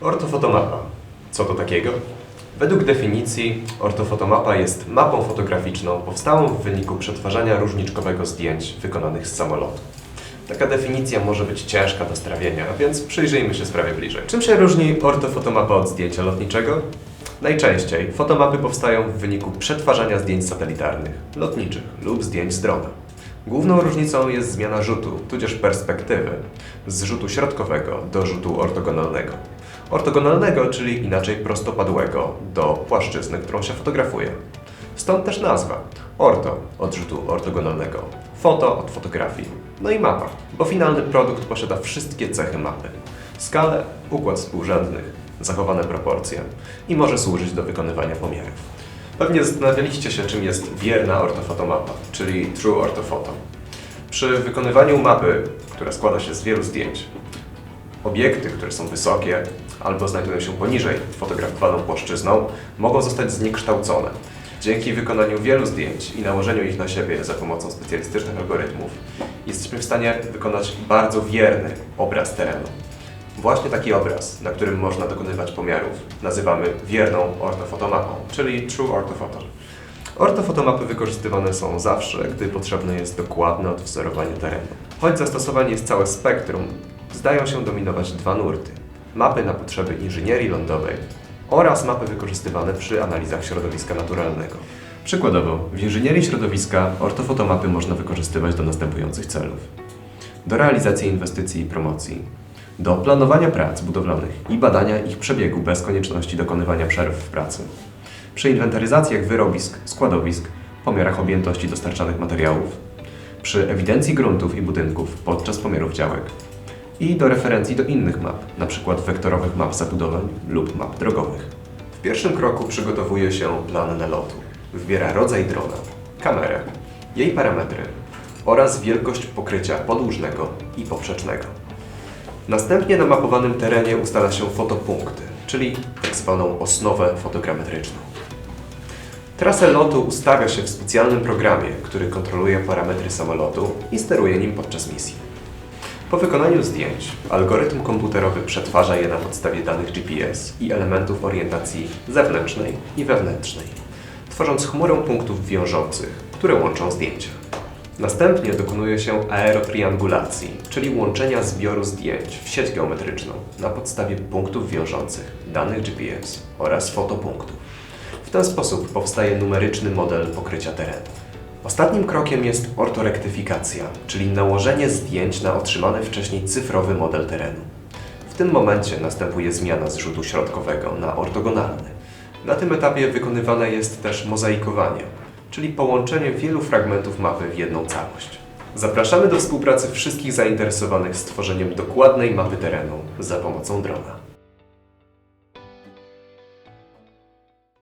Ortofotomapa. Co to takiego? Według definicji ortofotomapa jest mapą fotograficzną powstałą w wyniku przetwarzania różniczkowego zdjęć wykonanych z samolotu. Taka definicja może być ciężka do strawienia, więc przyjrzyjmy się sprawie bliżej. Czym się różni ortofotomapa od zdjęcia lotniczego? Najczęściej fotomapy powstają w wyniku przetwarzania zdjęć satelitarnych, lotniczych lub zdjęć z drona. Główną różnicą jest zmiana rzutu, tudzież perspektywy, z rzutu środkowego do rzutu ortogonalnego. Ortogonalnego, czyli inaczej prostopadłego, do płaszczyzny, którą się fotografuje. Stąd też nazwa. Orto od rzutu ortogonalnego, foto od fotografii, no i mapa, bo finalny produkt posiada wszystkie cechy mapy. Skalę, układ współrzędnych, zachowane proporcje i może służyć do wykonywania pomiarów. Pewnie zastanawialiście się, czym jest wierna ortofotomapa, czyli True Orthophoto. Przy wykonywaniu mapy, która składa się z wielu zdjęć, obiekty, które są wysokie albo znajdują się poniżej fotografowaną płaszczyzną, mogą zostać zniekształcone. Dzięki wykonaniu wielu zdjęć i nałożeniu ich na siebie za pomocą specjalistycznych algorytmów, jesteśmy w stanie wykonać bardzo wierny obraz terenu. Właśnie taki obraz, na którym można dokonywać pomiarów, nazywamy wierną ortofotomapą, czyli True Orthophoto. Ortofotomapy wykorzystywane są zawsze, gdy potrzebne jest dokładne odwzorowanie terenu. Choć zastosowań jest całe spektrum, zdają się dominować dwa nurty. Mapy na potrzeby inżynierii lądowej oraz mapy wykorzystywane przy analizach środowiska naturalnego. Przykładowo, w inżynierii środowiska ortofotomapy można wykorzystywać do następujących celów. Do realizacji inwestycji i promocji, do planowania prac budowlanych i badania ich przebiegu bez konieczności dokonywania przerw w pracy. Przy inwentaryzacjach wyrobisk, składowisk, pomiarach objętości dostarczanych materiałów, przy ewidencji gruntów i budynków podczas pomiarów działek i do referencji do innych map, np. wektorowych map zabudowań lub map drogowych. W pierwszym kroku przygotowuje się plan nalotu. Wybiera rodzaj drona, kamerę, jej parametry oraz wielkość pokrycia podłużnego i poprzecznego. Następnie na mapowanym terenie ustala się fotopunkty, czyli tak zwaną osnowę fotogrametryczną. Trasę lotu ustawia się w specjalnym programie, który kontroluje parametry samolotu i steruje nim podczas misji. Po wykonaniu zdjęć, algorytm komputerowy przetwarza je na podstawie danych GPS i elementów orientacji zewnętrznej i wewnętrznej, tworząc chmurę punktów wiążących, które łączą zdjęcia. Następnie dokonuje się aerotriangulacji, czyli łączenia zbioru zdjęć w sieć geometryczną na podstawie punktów wiążących, danych GPS oraz fotopunktów. W ten sposób powstaje numeryczny model pokrycia terenu. Ostatnim krokiem jest ortorektyfikacja, czyli nałożenie zdjęć na otrzymany wcześniej cyfrowy model terenu. W tym momencie następuje zmiana z rzutu środkowego na ortogonalny. Na tym etapie wykonywane jest też mozaikowanie, czyli połączenie wielu fragmentów mapy w jedną całość. Zapraszamy do współpracy wszystkich zainteresowanych stworzeniem dokładnej mapy terenu za pomocą drona.